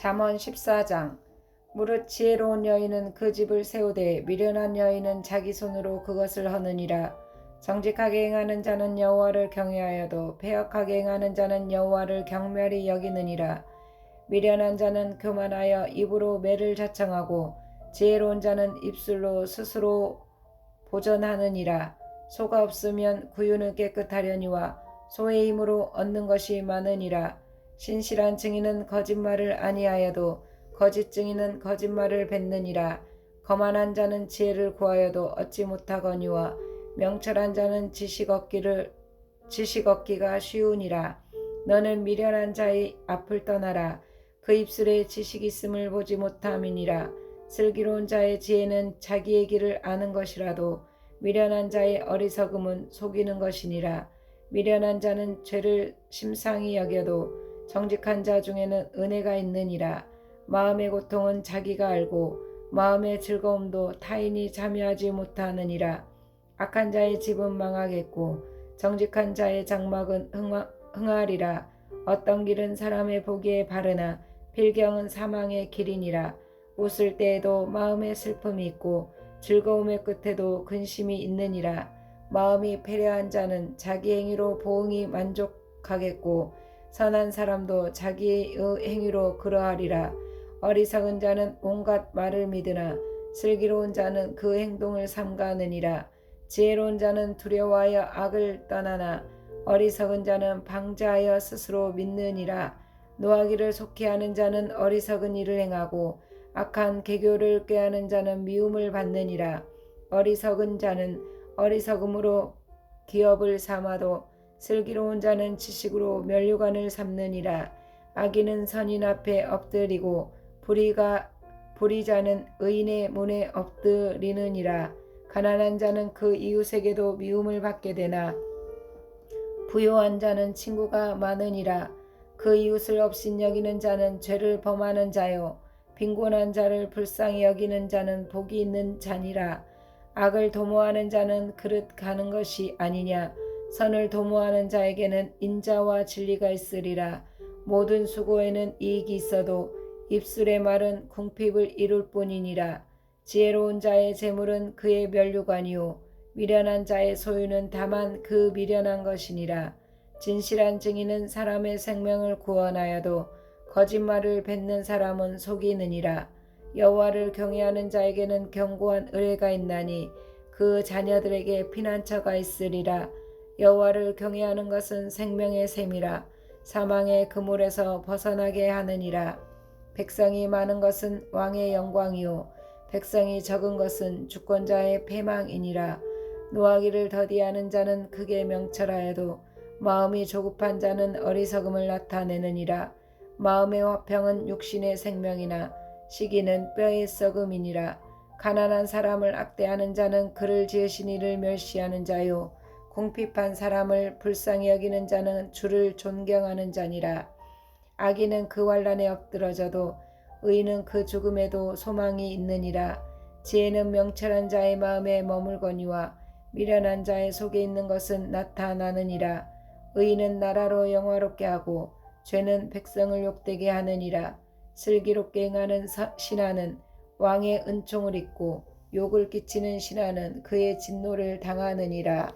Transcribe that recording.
잠언 14장 무릇 지혜로운 여인은 그 집을 세우되 미련한 여인은 자기 손으로 그것을 하느니라. 정직하게 행하는 자는 여호와를 경외하여도 패역하게 행하는 자는 여호와를 경멸히 여기느니라. 미련한 자는 교만하여 입으로 매를 자청하고 지혜로운 자는 입술로 스스로 보전하느니라. 소가 없으면 구유는 깨끗하려니와 소의 힘으로 얻는 것이 많으니라 신실한 증인은 거짓말을 아니하여도 거짓 증인은 거짓말을 뱉느니라. 거만한 자는 지혜를 구하여도 얻지 못하거니와 명철한 자는 지식 얻기를 지식 얻기가 쉬우니라. 너는 미련한 자의 앞을 떠나라. 그 입술에 지식 있음을 보지 못함이니라. 슬기로운 자의 지혜는 자기의 길을 아는 것이라도 미련한 자의 어리석음은 속이는 것이니라. 미련한 자는 죄를 심상히 여겨도 정직한 자 중에는 은혜가 있느니라. 마음의 고통은 자기가 알고 마음의 즐거움도 타인이 참여하지 못하느니라. 악한 자의 집은 망하겠고 정직한 자의 장막은 흥하, 흥하 리라. 어떤 길은 사람의 보기에 바르나 필경은 사망의 길이니라. 웃을 때에도 마음의 슬픔이 있고 즐거움의 끝에도 근심이 있느니라. 마음이 패려한 자는 자기 행위로 보응이 만족하겠고 선한 사람도 자기의 행위로 그러하리라. 어리석은 자는 온갖 말을 믿으나 슬기로운 자는 그 행동을 삼가느니라. 지혜로운 자는 두려워하여 악을 떠나나 어리석은 자는 방자하여 스스로 믿느니라. 노하기를 속히 하는 자는 어리석은 일을 행하고 악한 개교를 꾀하는 자는 미움을 받느니라. 어리석은 자는 어리석음으로 기업을 삼아도 슬기로운 자는 지식으로 면류관을 삼느니라. 악인은 선인 앞에 엎드리고 불의가 불의자는 의인의 문에 엎드리느니라. 가난한 자는 그 이웃에게도 미움을 받게 되나. 부요한 자는 친구가 많으니라. 그 이웃을 없인 여기는 자는 죄를 범하는 자요. 빈곤한 자를 불쌍히 여기는 자는 복이 있는 자니라. 악을 도모하는 자는 그릇 가는 것이 아니냐 선을 도모하는 자에게는 인자와 진리가 있으리라. 모든 수고에는 이익이 있어도 입술의 말은 궁핍을 이룰 뿐이니라. 지혜로운 자의 재물은 그의 면류관이요. 미련한 자의 소유는 다만 그 미련한 것이니라. 진실한 증인은 사람의 생명을 구원하여도 거짓말을 뱉는 사람은 속이느니라. 여호와를 경외하는 자에게는 견고한 의뢰가 있나니 그 자녀들에게 피난처가 있으리라 여호와를 경외하는 것은 생명의 셈이라 사망의 그물에서 벗어나게 하느니라. 백성이 많은 것은 왕의 영광이요 백성이 적은 것은 주권자의 패망이니라. 노하기를 더디하는 자는 크게 명철하여도 마음이 조급한 자는 어리석음을 나타내느니라. 마음의 화평은 육신의 생명이나 시기는 뼈의 썩음이니라. 가난한 사람을 악대하는 자는 그를 지으신 이를 멸시하는 자요 궁핍한 사람을 불쌍히 여기는 자는 주를 존경하는 자니라. 악인은 그 환란에 엎드러져도 의인은 그 죽음에도 소망이 있느니라. 지혜는 명철한 자의 마음에 머물거니와 미련한 자의 속에 있는 것은 나타나느니라. 의인은 나라로 영화롭게 하고 죄는 백성을 욕되게 하느니라. 슬기롭게 행하는 신하는 왕의 은총을 입고 욕을 끼치는 신하는 그의 진노를 당하느니라